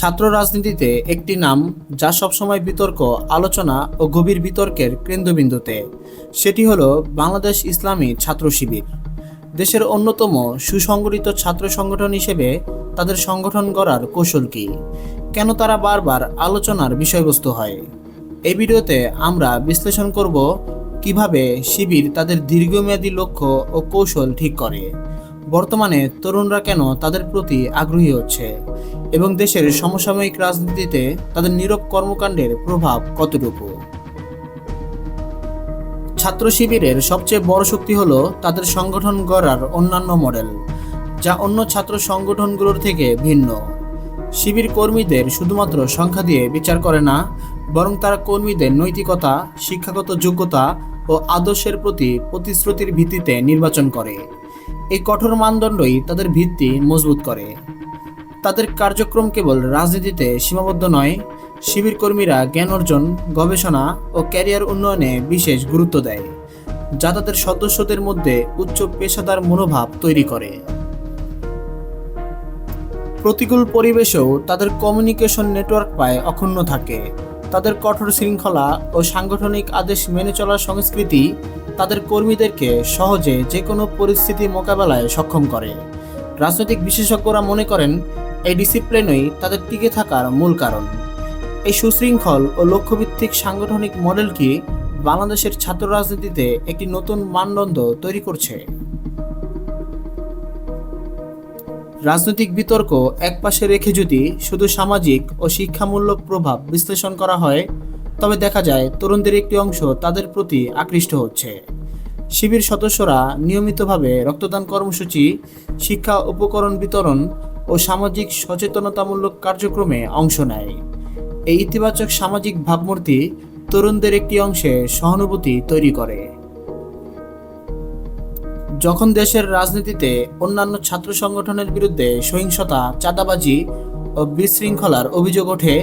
ছাত্র রাজনীতিতে একটি নাম যা সবসময় বিতর্ক, আলোচনা ও গভীর বিতর্কের কেন্দ্রবিন্দুতে। সেটি হলো বাংলাদেশ ইসলামী ছাত্র শিবির। দেশের অন্যতম সুসংগঠিত ছাত্র সংগঠন হিসেবে তাদের সংগঠন গড়ার কৌশল কী? কেন তারা বারবার আলোচনার বিষয়বস্তু হয়? এই ভিডিওতে আমরা বিশ্লেষণ করব কীভাবে শিবির তাদের দীর্ঘমেয়াদী লক্ষ্য ও কৌশল ঠিক করে। বর্তমানে তরুণরা কেন তাদের প্রতি আগ্রহী হচ্ছে? এবং দেশের সমসাময়িক রাজনীতিতে তাদের নীরব কর্মকাণ্ডের প্রভাব কতটুকু? ছাত্র শিবিরের সবচেয়ে বড় শক্তি হলো তাদের সংগঠন গড়ার অন্যান্য মডেল, যা অন্য ছাত্র সংগঠনগুলোর থেকে ভিন্ন। শিবির কর্মীদের শুধুমাত্র সংখ্যা দিয়ে বিচার করে না, বরং তারা কর্মীদের নৈতিকতা, শিক্ষাগত যোগ্যতা ও আদর্শের প্রতি প্রতিশ্রুতির ভিত্তিতে নির্বাচন করে। এই কঠোর মানদণ্ডই তাদের ভিত্তি মজবুত করে। তাদের কার্যক্রম কেবল রাজনীতিতে সীমাবদ্ধ নয় শিবির কর্মীরা জ্ঞান অর্জন, গবেষণা ও ক্যারিয়ার উন্নয়নে বিশেষ গুরুত্ব দেয়, যা তাদের সদস্যদের মধ্যে উচ্চ পেশাদার মনোভাব তৈরি করে। প্রতিকূল পরিবেশেও তাদের কমিউনিকেশন নেটওয়ার্ক পায় অক্ষুণ্ণ থাকে। তাদের কঠোর শৃঙ্খলা ও সাংগঠনিক আদেশ মেনে চলার সংস্কৃতি তাদের কর্মীদেরকে সহজে যে কোনো পরিস্থিতি মোকাবেলায় সক্ষম করে। রাজনৈতিক বিশেষজ্ঞরা মনে করেন এই ডিসিপ্লিনই তাদের টিকে থাকার মূল কারণ। এই সুশৃঙ্খল ও লক্ষ্যভিত্তিক সাংগঠনিক মডেলটি বাংলাদেশের ছাত্র রাজনীতিতে একটি নতুন মানদণ্ড তৈরি করছে? রাজনৈতিক বিতর্ক একপাশে রেখে যদি শুধু সামাজিক ও শিক্ষামূলক প্রভাব বিশ্লেষণ করা হয়, তবে দেখা যায় তরুণদের একটি অংশ তাদের প্রতি আকৃষ্ট হচ্ছে। শিবির সদস্যরা নিয়মিতভাবে রক্তদান কর্মসূচি, শিক্ষা উপকরণ বিতরণ ও সামাজিক সচেতনতামূলক কার্যক্রমে অংশ নেয়। এই ইতিবাচক সামাজিক ভাবমূর্তি তরুণদের একটি অংশে সহানুভূতি তৈরি করে। যখন দেশের রাজনীতিতে অন্যান্য ছাত্র সংগঠনের বিরুদ্ধে সহিংসতা, চাঁদাবাজি ও বিশৃঙ্খলার অভিযোগ ওঠে,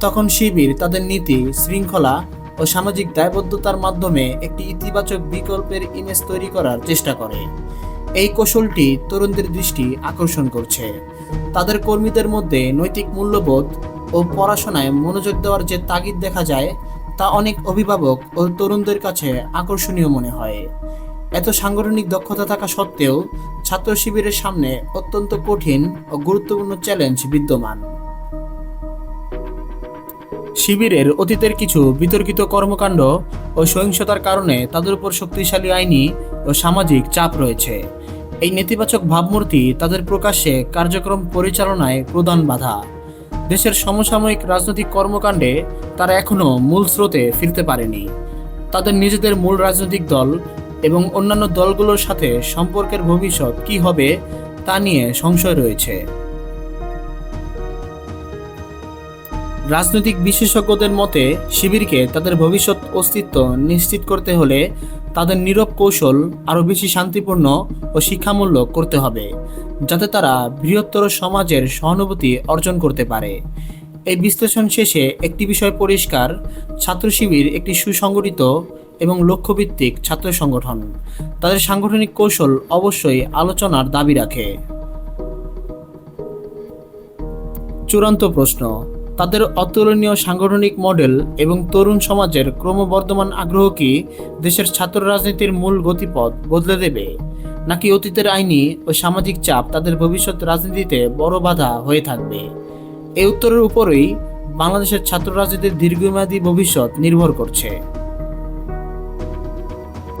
তখন শিবির তাদের নীতি, শৃঙ্খলা ও সামাজিক দায়বদ্ধতার মাধ্যমে একটি ইতিবাচক বিকল্পের ইমেজ তৈরি করার চেষ্টা করে। এই কৌশলটি তরুণদের দৃষ্টি আকর্ষণ করছে। তাদের কর্মীদের মধ্যে নৈতিক মূল্যবোধ ও পড়াশোনায় মনোযোগ দেওয়ার যে তাগিদ দেখা যায়, তা অনেক অভিভাবক ও তরুণদের কাছে আকর্ষণীয় মনে হয়। এত সাংগঠনিক দক্ষতা থাকা সত্ত্বেও ছাত্র শিবিরের সামনে অত্যন্ত কঠিন ও গুরুত্বপূর্ণ চ্যালেঞ্জ বিদ্যমান। শিবিরের অতীতের কিছু বিতর্কিত কর্মকাণ্ড ও সহিংসতার কারণে তাদের উপর শক্তিশালী আইনি ও সামাজিক চাপ রয়েছে। এই নেতিবাচক ভাবমূর্তি তাদের প্রকাশ্যে কার্যক্রম পরিচালনায় প্রধান বাধা। দেশের সমসাময়িক রাজনৈতিক কর্মকাণ্ডে তারা এখনও মূল স্রোতে ফিরতে পারেনি। তাদের নিজেদের মূল রাজনৈতিক দল এবং অন্যান্য দলগুলোর সাথে সম্পর্কের ভবিষ্যৎ কি হবে তা নিয়ে সংশয় রয়েছে। রাজনৈতিক বিশেষজ্ঞদের মতে, শিবিরকে তাদের ভবিষ্যৎ অস্তিত্ব নিশ্চিত করতে হলে তাদের নীরব কৌশল আরও বেশি শান্তিপূর্ণ ও শিক্ষামূলক করতে হবে, যাতে তারা বৃহত্তর সমাজের সহানুভূতি অর্জন করতে পারে। এই বিশ্লেষণ শেষে একটি বিষয় পরিষ্কার, ছাত্র শিবির একটি সুসংগঠিত এবং লক্ষ্যভিত্তিক ছাত্র সংগঠন। তাদের সাংগঠনিক কৌশল অবশ্যই আলোচনার দাবি রাখে। চূড়ান্ত প্রশ্ন তাদের অতুলনীয় সাংগঠনিক মডেল এবং তরুণ সমাজের ক্রমবর্ধমান আগ্রহ কি দেশের ছাত্র রাজনীতির মূল গতিপথ বদলে দেবে? নাকি অতীতের আইনি ও সামাজিক চাপ তাদের ভবিষ্যৎ রাজনীতিতে বড় বাধা হয়ে থাকবে? এই উত্তরের উপরেই বাংলাদেশের ছাত্র রাজনীতির দীর্ঘমেয়াদী ভবিষ্যৎ নির্ভর করছে।